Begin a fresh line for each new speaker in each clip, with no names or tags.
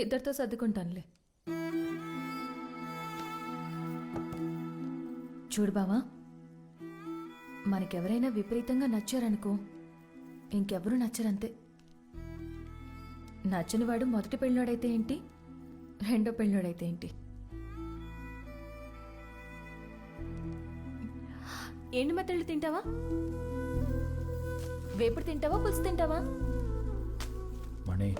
ఇద్దరితో సర్దుకుంటానులే. చూడు బావా మనకెవరైనా విపరీతంగా నచ్చారనుకో ఇంకెవరూ నచ్చరంతే. నచ్చని వాడు మొదటి పెళ్ళోడైతే ఏంటి? రెండో పెళ్ళోడైతే ఏంటి? ఎండు మెత్తళ్ళు తింటావా? వేపుడు తింటావా పులుసు తింటావా?
మణి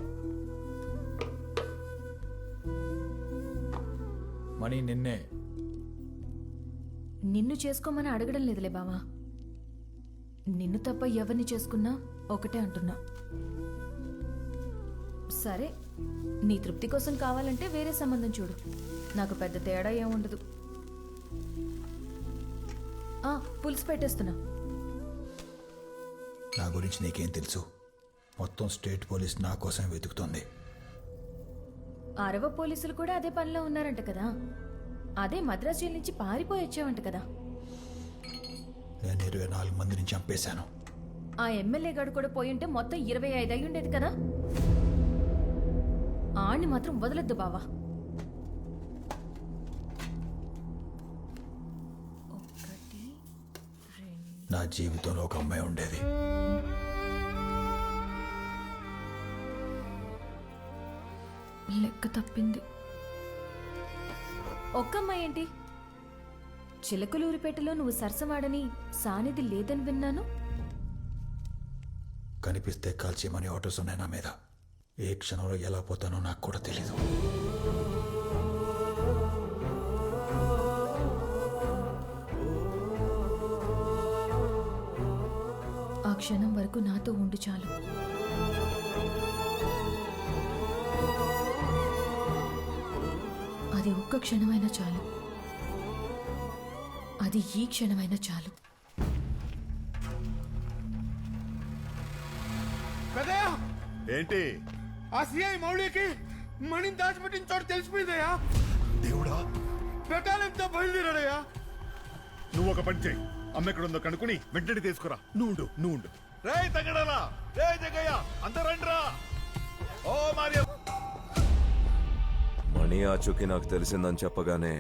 మణి నిన్నే.
నిన్ను చేసుకోమని అడగడం లేదులే బావా. నిన్ను తప్ప ఎవరిని చేసుకున్నా ఒకటే అంటున్నా. సరే నీ తృప్తి కోసం కావాలంటే వేరే సంబంధం చూడు. నాకు పెద్ద తేడా ఏముండదు ఆ, పులుసు పెట్టేస్తున్నా.
నా గురించి నీకేం తెలుసు? మొత్తం స్టేట్ పోలీస్ నా కోసం వెతుకుతోంది.
అరవ పోలీసులు కూడా అదే పనిలో ఉన్నారంట కదా. అదే మద్రాసు జైలు నుంచి పారిపోయి వచ్చావంట కదా.
నేను ఇరవై నాలుగు మందిని చంపేశాను.
ఆ ఎమ్మెల్యే గడు కూడా పోయి ఉంటే మొత్తం ఇరవై ఐదు అయి ఉండేది కదా. ఆణ్ణి మాత్రం వదలొద్దు బావా.
నా జీవితంలో ఒక అమ్మాయి ఉండేది.
లెక్క తప్పింది. ఒక్కమ్మాయి ఏంటి చిలకలూరిపేటలో నువ్వు సరసవాడని సానిది లేదని విన్నాను.
కనిపిస్తే కాల్చేయమని ఆర్డర్స్ ఉన్నాయి నా మీద. ఏ క్షణంలో ఎలా పోతానో నాకు కూడా తెలీదు.
ఆ క్షణం వరకు నాతో ఉండు చాలు. అది ఒక్క క్షణమైనా చాలు. అది ఈ క్షణమైనా చాలు.
ఏంటి?
ఆ సిఐ మౌళికి మణిని దాచిపెట్టిన చోటు తెలిసిపోయిందయ్యా.
దేవుడా?
పెట్టాలంతా బయలుదేరాడయ్యా.
నువ్వు ఒక పని చేయి. అమ్మ ఎక్కడ ఉందో కనుక్కుని వెంటనే తీసుకురా. నువ్వు నువ్వు రే తగ్గడాలా రే జగయ్య రండిరా ఓ మరియ
మణి ఆచూకీ నాకు తెలిసిందని చెప్పగానే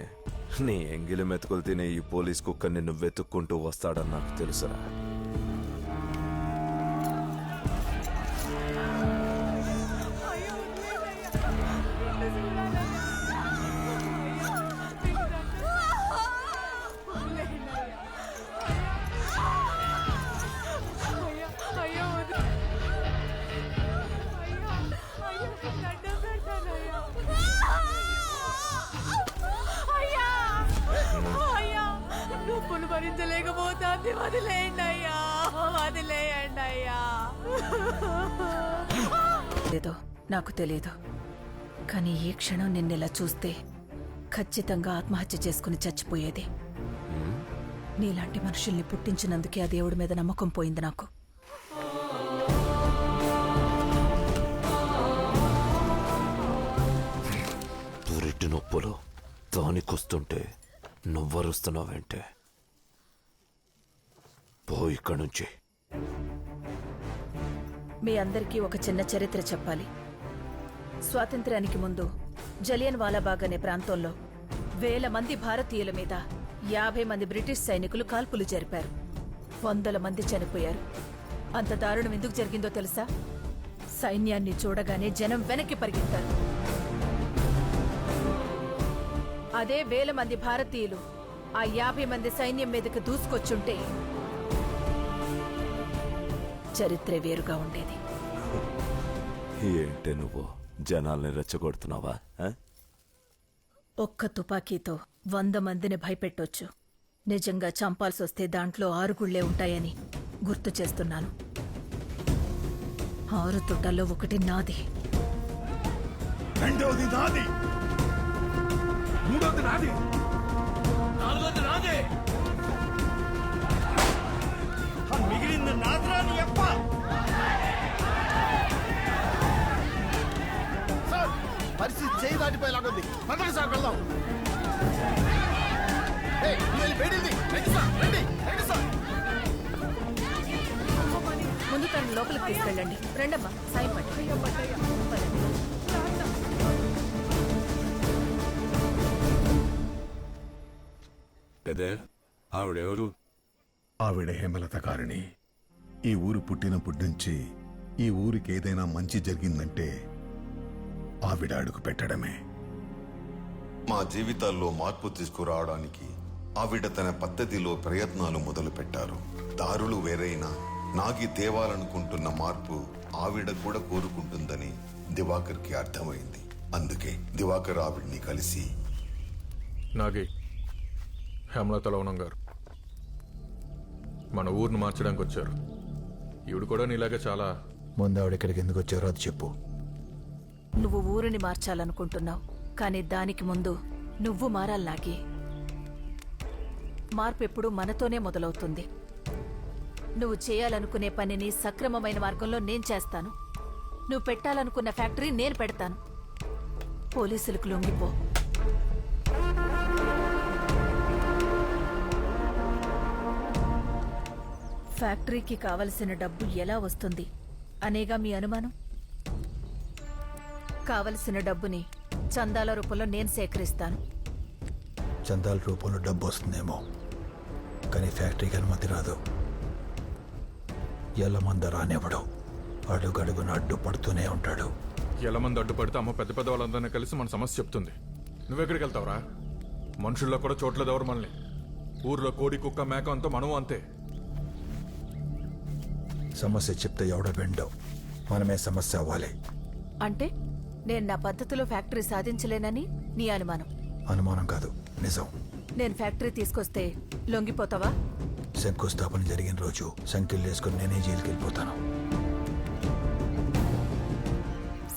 నీ ఎంగిలి మెతుకులు తినే ఈ పోలీస్ కుక్క నిన్ను వెతుక్కుంటూ వస్తాడని నాకు తెలుసురా.
భరించలేకపోతాంది వదిలేయండి అయ్యా. వదిలేయండి అయ్యా.
లేదో నాకు తెలియదు కానీ ఈ క్షణం నిన్నెలా చూస్తే ఖచ్చితంగా ఆత్మహత్య చేసుకుని చచ్చిపోయేది. నీలాంటి మనుషుల్ని పుట్టించినందుకే ఆ దేవుడి మీద నమ్మకం పోయింది నాకు.
పురిటి నొప్పులు. దానికొస్తుంటే నువ్వరుస్తున్నావంటే? పో ఇక్కడి నుంచి.
మీ అందరికీ ఒక చిన్న చరిత్ర చెప్పాలి. స్వాతంత్ర్యానికి ముందు జలియన్ వాలాబాగ్ అనే ప్రాంతంలో వేల మంది భారతీయుల మీద యాభై మంది బ్రిటిష్ సైనికులు కాల్పులు జరిపారు. వందల మంది చనిపోయారు. అంత దారుణం ఎందుకు జరిగిందో తెలుసా? సైన్యాన్ని చూడగానే జనం వెనక్కి పరిగెత్తారు. అదే వేల మంది భారతీయులు ఆ యాభై మంది సైన్యం మీదకి దూసుకొచ్చుంటే చరిత్ర వేరుగా ఉండేది.
ఏంటే నువ్వు? జనాల్ని రెచ్చగొడుతున్నావా? ఆ?
ఒక్క తుపాకీతో వంద మందిని భయపెట్టొచ్చు. నిజంగా చంపాల్సి వస్తే దాంట్లో ఆరుగుళ్ళే ఉంటాయని గుర్తు చేస్తున్నాను. ఆరు తుట్టల్లో ఒకటి నాది.
రెండవది నాది. మూడవది నాది. నాలుగవది నాదే.
இந்த நாதராணி
எப்பா పరిస్థితి చేయి దాటిపోయేలాగుంది పదండి సార్ వెళ్దాం. ఏయ్, ఇది వెళ్ళి
ముందు తను లోపలికి తీసుకెళ్ళండి. రండమ్మా సాయం పట్టు
పదండి. పెదే ఆవిడెవరు?
ఆవిడ హేమలత కారిణి. ఈ ఊరు పుట్టినప్పటి నుంచి ఈ ఊరికి ఏదైనా మంచి జరిగిందంటే ఆవిడ అడుగు పెట్టడమే.
మా జీవితాల్లో మార్పు తీసుకురావడానికి ఆవిడ తన పద్ధతిలో ప్రయత్నాలు మొదలుపెట్టారు. దారులు వేరైనా నాగి తేవాలనుకుంటున్న మార్పు ఆవిడ కూడా కోరుకుంటుందని దివాకర్కి అర్థమైంది. అందుకే దివాకర్ ఆవిడ్ని కలిసి
నాగి హేమలత లవణం గారు మన ఊరిని మార్చడానికి వచ్చారు ఈవిడ కూడా నీలాగే చాలా.
ముందు ఆవిడ ఇక్కడికి ఎందుకు వచ్చారో అది చెప్పు.
నువ్వు ఊరిని మార్చాలనుకుంటున్నావు కానీ దానికి ముందు నువ్వు మారాలి నాకి. మార్పు ఎప్పుడు మనతోనే మొదలవుతుంది. నువ్వు చేయాలనుకునే పనిని సక్రమమైన మార్గంలో నేను చేస్తాను. నువ్వు పెట్టాలనుకున్న ఫ్యాక్టరీ నేను పెడతాను. పోలీసులకు లొంగిపో. ఫ్యాక్టరీకి కావలసిన డబ్బు ఎలా వస్తుంది? అనేగా మీ అనుమానం? కావలసిన డబ్బుని చందాల రూపంలో నేను సేకరిస్తాను.
చందాల రూపంలో డబ్బు వస్తుందేమో కానీ ఫ్యాక్టరీకి అనుమతి రాదు. ఎల్ల మంద రానివ్వడు. అడుగడుగున అడ్డు పడుతూనే ఉంటాడు.
ఎలా మంది అడ్డుపడితే అమ్మ పెద్ద పెద్ద వాళ్ళందరినీ కలిసి మన సమస్య చెప్తుంది. నువ్వెక్కడికి వెళ్తావురా మనుషుల్లో కూడా చోట్ల ఎవరు మనల్ని. ఊర్లో కోడి కుక్క మేక అంతా మనము అంతే.
సమస్య చెప్తే ఎవడ వెండో మనమే సమస్య అవ్వాలి.
అంటే నేను నా పద్ధతిలో ఫ్యాక్టరీ సాధించలేనని నీ అనుమానం?
అనుమానం కాదు నిజం.
నేను ఫ్యాక్టరీ తీసుకొస్తే లొంగిపోతావా?
శంకుస్థాపన జరిగిన రోజు సంఖ్యలు వేసుకుని నేనే జైలుకి వెళ్ళిపోతాను.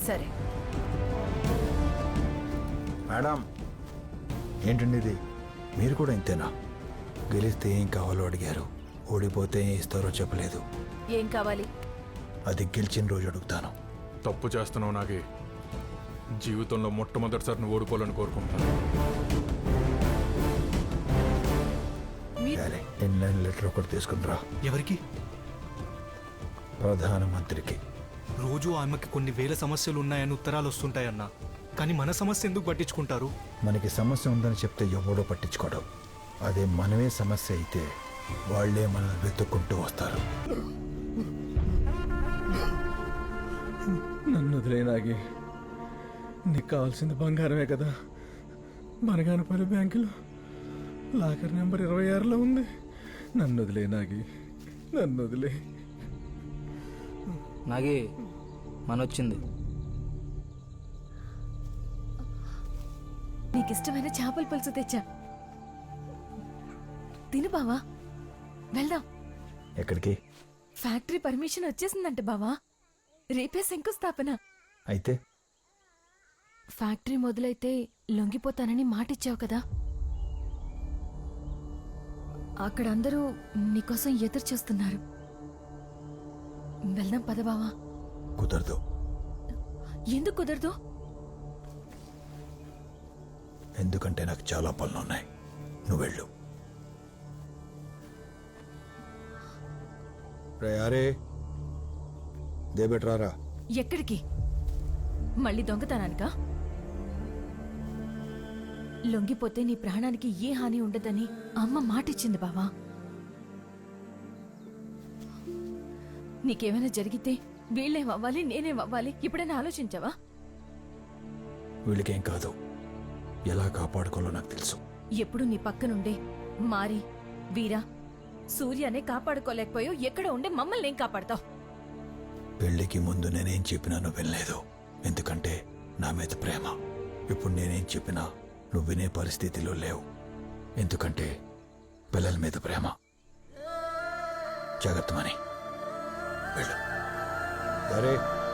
సరే.
మేడం ఏంటండి ఇది? మీరు కూడా ఇంతేనా? గెలిస్తే ఏం కావాలో అడిగారు. ఓడిపోతే ఏం ఇస్తారో చెప్పలేదు.
ఏం కావాలి?
అది గెలిచిన రోజు అడుగుతాను.
తప్పు చేస్తున్నావు నాగి. జీవితంలో మొట్టమొదటిసారి నువ్వు ఓడిపోవాలని కోరుకుంటున్నాను.
సరే ఇన్లైన్ లెటర్ ఒకటి తీసుకునిరా
ఎవరికి?
ప్రధానమంత్రికి.
రోజు ఆమెకి కొన్ని వేల సమస్యలు ఉన్నాయని ఉత్తరాలు వస్తుంటాయన్నా. కానీ మన సమస్య ఎందుకు పట్టించుకుంటారు?
మనకి సమస్య ఉందని చెప్తే ఎవడో పట్టించుకోవడం అదే మనమే సమస్య అయితే వాళ్ళే మనల్ని వెతుక్కుంటూ వస్తారు.
నన్ను వదిలేనాగి నీకు కావాల్సింది బంగారమే కదా. బనగానపల్లి బ్యాంకులో లాకర్ నెంబర్ ఇరవై ఆరులో ఉంది. నన్ను వదిలేనాగి నన్ను వదిలే
నాగి మనొచ్చింది.
నీకిష్టమైన చేపల పులుసు తెచ్చా. తిను బావా. వెళ్దాం.
ఎక్కడికి?
ఫ్యాక్టరీ పర్మిషన్ వచ్చేసిందంట బావా. రేపే శంకుస్థాపన.
అయితే?
ఫ్యాక్టరీ మొదలైతే లొంగిపోతానని మాటిచ్చావు కదా. అక్కడ అందరూ నీకోసం ఎదురు చూస్తున్నారు. వెళ్దాం పద బావా.
కుదరదు.
ఎందుకు కుదరదు?
ఎందుకంటే నాకు చాలా పనులు ఉన్నాయి నువ్వు వెళ్ళు దేబెట్రారా?
ఎక్కడికి? మళ్ళీ దొంగతనానికా? లొంగిపోతే నీ ప్రాణానికి ఏ హాని ఉండదని అమ్మ మాటిచ్చింది బావా. నీకేమైనా జరిగితే వీళ్ళేం అవ్వాలి నేనేం అవ్వాలి? ఇప్పుడైనా ఆలోచించావా?
వీళ్ళకేం కాదు. ఎలా కాపాడుకోవాలో నాకు తెలుసు.
ఎప్పుడు నీ పక్కనుండే మారి వీరా సూర్యనే కాపాడుకోలేకపోయావు ఎక్కడ ఉండే మమ్మల్ని ఏం కాపాడతావు?
పెళ్ళికి ముందు నేనేం చెప్పినా నువ్వు వినలేదు. ఎందుకంటే నా మీద ప్రేమ. ఇప్పుడు నేనేం చెప్పినా నువ్వు వినే పరిస్థితిలో లేవు. ఎందుకంటే పిల్లల మీద ప్రేమ. జాగ్రత్త మని వెళ్ళు.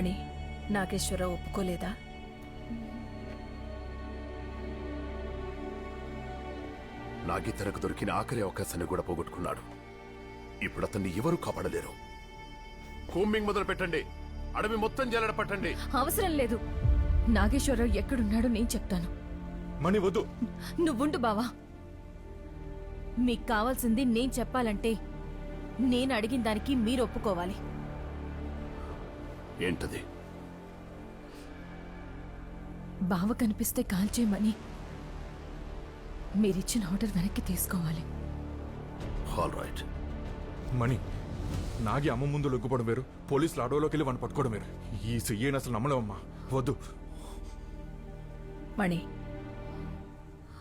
మణి నాగేశ్వరరావు ఒప్పుకోలేదా?
నాగి తనకు దొరికిన ఆఖరి అవకాశాన్ని కూడా పోగొట్టుకున్నాడు. ఇప్పుడు అతన్ని ఎవరు కాపాడలేరు? కూంబింగ్ మొదలు పెట్టండి. అడవి మొత్తం జల్లడ పట్టండి.
అవసరం లేదు. నాగేశ్వరరావు ఎక్కడున్నాడో నేను చెప్తాను.
మణి వద్దు.
నువ్వుండు బావా. మీకు కావాల్సింది నేను చెప్పాలంటే నేను అడిగిన దానికి మీరు ఒప్పుకోవాలి.
ఏంటది?
బావ కనిపిస్తే కాల్ చేయమని మీరిచ్చిన ఆర్డర్ వెనక్కి తీసుకోవాలి.
ఆల్ రైట్
మణి నాగి అమ్మ ముందు లొగ్గుపడం వేరు. పోలీసులు అడవిలోకి వెళ్ళి వాడిని పట్టుకోవడం వేరు. ఈ చెయ్యని అసలు నమ్మలేమమ్మా వద్దు.
మణి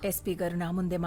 ఎస్పీ గారు నా ముందే